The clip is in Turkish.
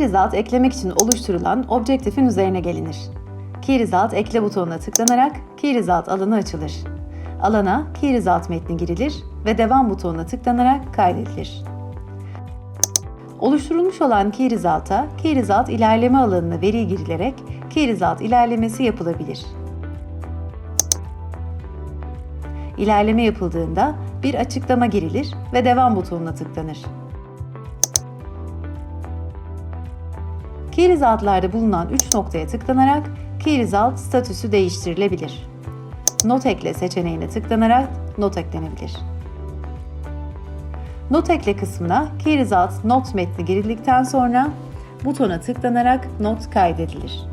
Key Result eklemek için oluşturulan objektifin üzerine gelinir. Key Result ekle butonuna tıklanarak Key Result alanı açılır. Alana Key Result metni girilir ve devam butonuna tıklanarak kaydedilir. Oluşturulmuş olan Key Result'a Key Result ilerleme alanına veri girilerek Key Result ilerlemesi yapılabilir. İlerleme yapıldığında bir açıklama girilir ve devam butonuna tıklanır. Key Result'larda bulunan 3 noktaya tıklanarak Key Result statüsü değiştirilebilir. Not ekle seçeneğine tıklanarak not eklenebilir. Not ekle kısmına Key Result not metni girildikten sonra butona tıklanarak not kaydedilir.